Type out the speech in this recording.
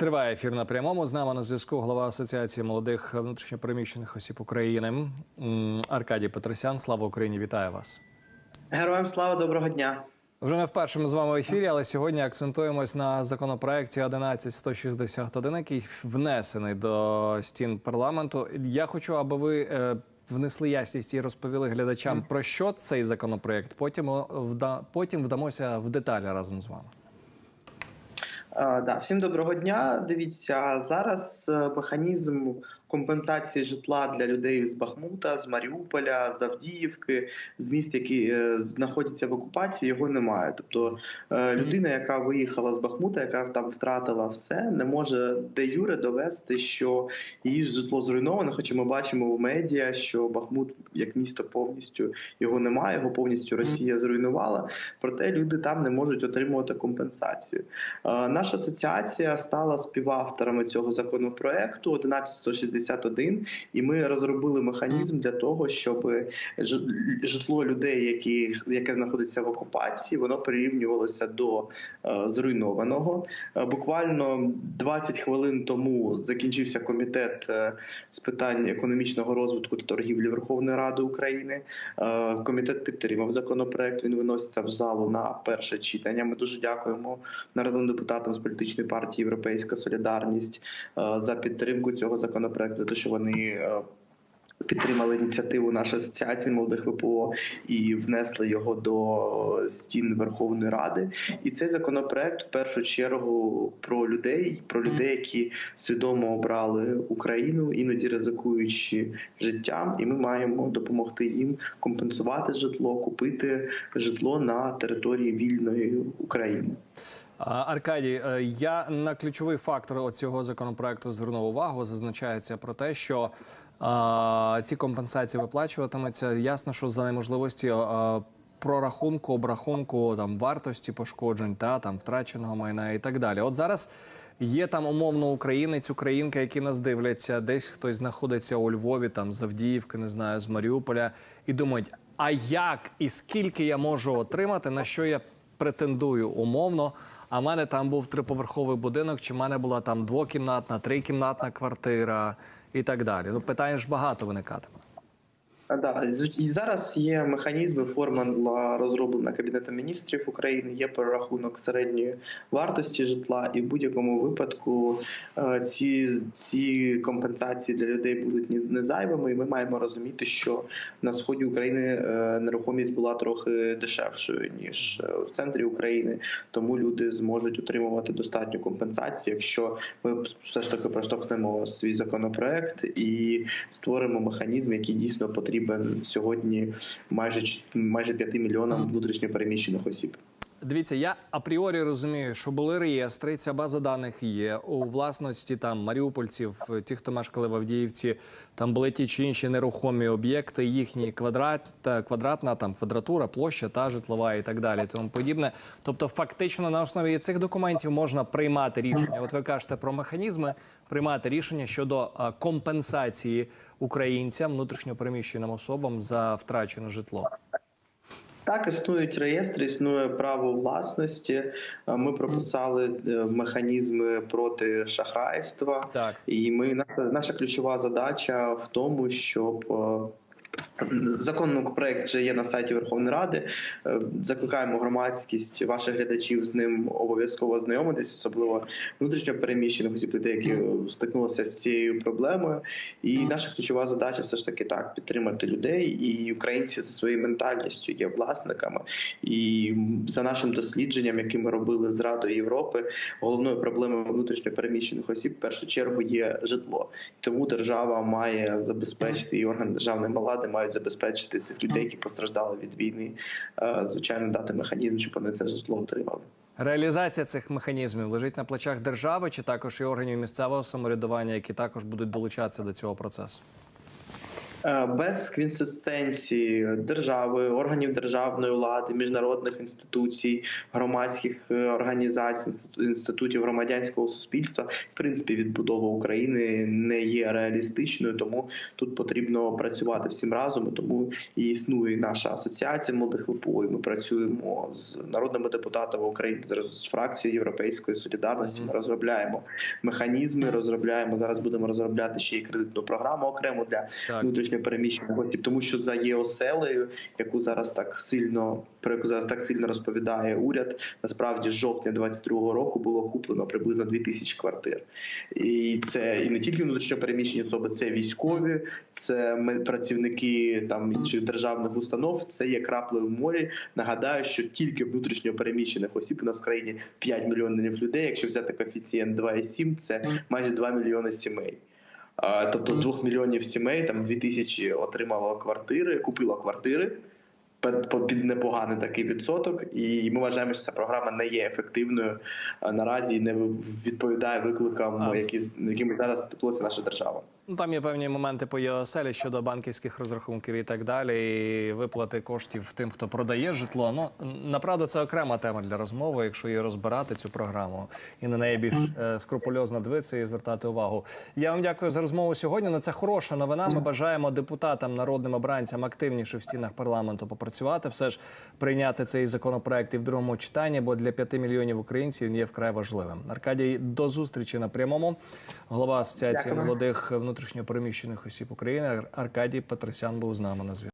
Триває ефір на прямому. З нами на зв'язку голова Асоціації молодих внутрішньопереміщених осіб України Аркадій Петросян. Слава Україні! Вітаю вас! Героям слава доброго дня. Вже не вперше ми з вами в ефірі, але сьогодні акцентуємось на законопроекті 11161, який внесений до стін парламенту. Я хочу, аби ви е, внесли ясність і розповіли глядачам про що цей законопроект. Потім потім вдамося в деталі разом з вами. Е, да, всім доброго дня. Дивіться, зараз е, механізм компенсації житла для людей з Бахмута, з Маріуполя, з Авдіївки, з міст, які е, знаходяться в окупації, його немає. Тобто е, людина, яка виїхала з Бахмута, яка там втратила все, не може де юре довести, що її житло зруйновано. Хоча ми бачимо в медіа, що Бахмут як місто повністю його немає, його повністю Росія зруйнувала. Проте люди там не можуть отримувати компенсацію. Е, Наша асоціація стала співавторами цього законопроекту 11161, і ми розробили механізм для того, щоб ж- житло людей, які яке знаходиться в окупації, воно прирівнювалося до е, зруйнованого. Е, Буквально 20 хвилин тому закінчився комітет е, з питань економічного розвитку та торгівлі Верховної Ради України. Е, Комітет підтримав законопроект. Він виноситься в залу на перше читання. Ми дуже дякуємо народним депутатам з політичної партії Європейська Солідарність е, за підтримку цього законопроекту, за те, що вони. Підтримали ініціативу нашої асоціації молодих ВПО і внесли його до стін Верховної Ради. І цей законопроект в першу чергу про людей, про людей, які свідомо обрали Україну, іноді ризикуючи життям, і ми маємо допомогти їм компенсувати житло, купити житло на території вільної України. Аркадій, е, я на ключовий фактор цього законопроекту звернув увагу. Зазначається про те, що ці компенсації виплачуватимуться. Ясно, що за неможливості прорахунку, обрахунку там вартості пошкоджень та там втраченого майна і так далі. От зараз. Є там умовно українець, українка, які нас дивляться, десь хтось знаходиться у Львові, там з Авдіївки, не знаю, з Маріуполя, і думають, а як і скільки я можу отримати, на що я претендую умовно. А в мене там був триповерховий будинок, чи в мене була там двокімнатна, трикімнатна квартира і так далі. Ну питань ж багато виникатиме. Да, і зараз є механізми, формула розроблена Кабінетом міністрів України, є перерахунок середньої вартості житла, і в будь-якому випадку е, ці, ці компенсації для людей будуть ні- не зайвими. І ми маємо розуміти, що на сході України е, нерухомість була трохи дешевшою ніж е, в центрі України, тому люди зможуть отримувати достатню компенсацію, якщо ми все ж таки проштовхнемо свій законопроект і створимо механізм, який дійсно потрібен сьогодні майже майже 5 мільйонам внутрішньопереміщених осіб. Дивіться, я апріорі розумію, що були реєстри, ця база даних є у власності там маріупольців, ті, хто мешкали в Авдіївці, там були ті чи інші нерухомі об'єкти, їхні квадрат, квадратна там квадратура, площа та житлова і так далі. Тому подібне. Тобто, фактично на основі цих документів можна приймати рішення. От ви кажете про механізми, приймати рішення щодо компенсації українцям, внутрішньопереміщеним особам за втрачене житло. Так, існують реєстри, існує право власності. Е, Ми прописали е, механізми проти шахрайства. Так. І ми наша, наша ключова задача в тому, щоб е, Законопроект вже є на сайті Верховної Ради. Е, Закликаємо громадськість, ваших глядачів з ним обов'язково знайомитись, особливо внутрішньо переміщених осіб, людей, які стикнулися з цією проблемою. І наша ключова задача все ж таки так підтримати людей. І українці за своєю ментальністю є власниками. І за нашим дослідженням, яке ми робили з Радою Європи, головною проблемою внутрішньо переміщених осіб в першу чергу є житло. Тому держава має забезпечити і органи державної влади мають забезпечити цих людей, які постраждали від війни, е, звичайно, дати механізм, щоб вони це житло отримали. Реалізація цих механізмів лежить на плечах держави чи також і органів місцевого самоврядування, які також будуть долучатися до цього процесу. Е, Без консистенції держави, органів державної влади, міжнародних інституцій, громадських е, організацій, інститутів громадянського суспільства, в принципі, відбудова України не є реалістичною, тому тут потрібно працювати всім разом. і Тому і існує наша асоціація молодих ВПО. і Ми працюємо з народними депутатами України, з фракцією Європейської солідарності. Ми розробляємо механізми, розробляємо зараз. Будемо розробляти ще й кредитну програму окремо для Так. Внутрішньопереміщених осіб, тому що за ЄОСЕЛею, яку зараз так сильно про яку зараз так сильно розповідає уряд, насправді з жовтня 22-го року було куплено приблизно 2000 квартир. І це і не тільки внутрішньопереміщені особи, це військові, це працівники там інших державних установ. Це є крапли в морі. Нагадаю, що тільки внутрішньопереміщених осіб у нас в країні 5 мільйонів людей. Якщо взяти коефіцієнт 2,7, це майже 2 мільйони сімей. Тобто з 2 мільйонів сімей там 2 тисячі отримало квартири, купило квартири під під непоганий такий відсоток. І ми вважаємо, що ця програма не є ефективною наразі і не відповідає викликам, які з якими зараз стикнулася наша держава. Ну, там є певні моменти по ЄОСЕЛі щодо банківських розрахунків і так далі, і виплати коштів тим, хто продає житло. Ну направду це окрема тема для розмови, якщо її розбирати цю програму і на неї більш е, скрупульозно дивитися і звертати увагу. Я вам дякую за розмову сьогодні. Ну, це хороша новина. Ми бажаємо депутатам, народним обранцям активніше в стінах парламенту попрацювати, все ж прийняти цей законопроект і в другому читанні, бо для п'яти мільйонів українців він є вкрай важливим. Аркадій, до зустрічі на прямому. Голова асоціації Дякую. молодих внутрішньопереміщених осіб України Аркадій Петросян був з нами на зв'язку.